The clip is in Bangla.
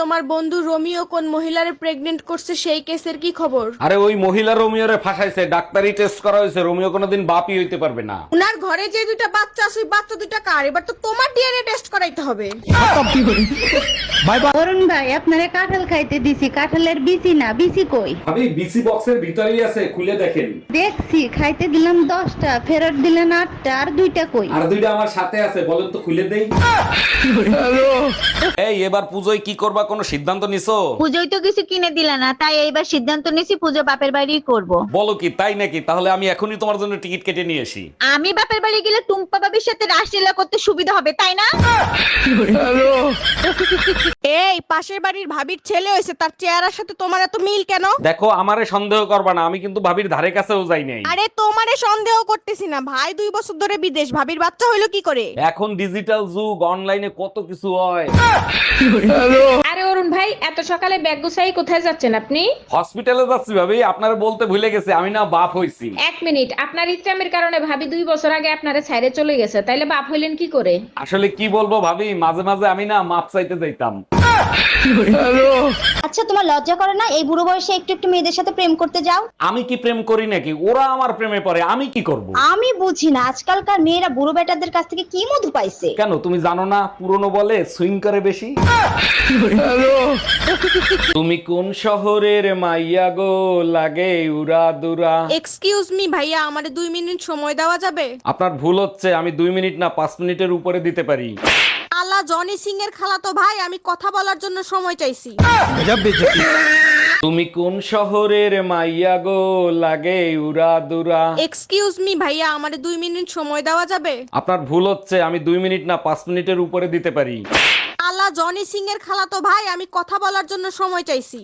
তোমার বন্ধু রোমিও কোন মহিলারে প্রেগনেন্ট করছে সেই কেসের কি খবর? আরে ওই মহিলা রোমিওরে ফাঁসাইছে ডাক্তারি টেস্ট করা হয়েছে রোমিও কোনোদিন বাপি হইতে পারবে না। উনার ঘরে যে দুইটা বাচ্চা আছে ওই বাচ্চা দুইটা কার? এবার তো তোমার ডিএনএ টেস্ট করাইতে হবে। অরুণ ভাই আপনারে কাঁঠাল খাইতে দিছি। কাঁঠালের বিচি না বিচি কই? ভাবি বিসি বক্সের ভিতরেই আছে খুলে দেখেন। দেখছি খাইতে দিলাম দশটা ফেরত দিলেন আটটা আর দুইটা কই? আর দুইটা আমার সাথে আছে বলেন তো খুলে দেই। এই এবার পুজোয় কি করবা কোনো সিদ্ধান্ত নিছো? পুজোয় তো কিছু কিনে দিলে না তাই এইবার সিদ্ধান্ত নিছি পুজো বাপের বাড়িই করব। বলো কি তাই নাকি? তাহলে আমি এখনই তোমার জন্য টিকিট কেটে নিয়ে আসি। আমি বাপের বাড়ি গেলে টুম্পা বাবির সাথে রাসলীলা করতে সুবিধা হবে তাই না? এই পাশের বাড়ির ভাবির ছেলে হয়েছে তার চেহারার সাথে তোমার এত মিল কেন? দেখো আমারে সন্দেহ করবা না আমি কিন্তু ভাবির ধারে কাছেও যাই নাই। আরে তোমারে সন্দেহ করতেছি না ভাই দুই বছর ধরে বিদেশ ভাবির বাচ্চা হইল কি করে? এখন ডিজিটাল যুগ অনলাইনে কত কিছু হয়। অরুণ ভাই এত সকালে ব্যাগ গুছাই কোথায় যাচ্ছেন আপনি? হসপিটালে যাচ্ছি ভাবি আপনার বলতে ভুলে গেছে আমি না বাপ হইছি। এক মিনিট আপনার ইচ্ছামের কারণে ভাবি দুই বছর আগে আপনারে ছাইরে চলে গেছে তাইলে বাপ হইলেন কি করে? আসলে কি বলব ভাবি মাঝে মাঝে আমি না মাপ চাইতে যাইতাম। আচ্ছা তোমার লজ্জা করে না? এই বুড়ো বয়সে একটু একটু মেয়েদের সাথে প্রেম করতে যাও। আমি কি প্রেম করি নাকি? ওরা আমার প্রেমে পড়ে আমি কি করব? আমি বুঝি না। আজকালকার মেয়েরা বুড়ো বেটাদের কাছ থেকে কি মধু পাইছে? কেন তুমি জানো না পুরনো বলে সুইং করে বেশি? তুমি কোন শহরের মাইয়া গো? লাগে উরা দুরা। এক্সকিউজ মি ভাইয়া আমারে দুই মিনিট সময় দেওয়া যাবে? আপনার ভুল হচ্ছে আমি দুই মিনিট না পাঁচ মিনিটের উপরে দিতে পারি। জনি সিং এর খালাতো ভাই আমি কথা বলার জন্য সময় চাইছি। তুমি কোন শহরের মাইয়া গো? লাগে উরা দুরা। এক্সকিউজ মি ভাইয়া আমারে দুই মিনিট সময় দেওয়া যাবে? আপনার ভুল হচ্ছে আমি দুই মিনিট না পাঁচ মিনিটের উপরে দিতে পারি। আলা জনি সিং এর খালাতো ভাই আমি কথা বলার জন্য সময় চাইছি।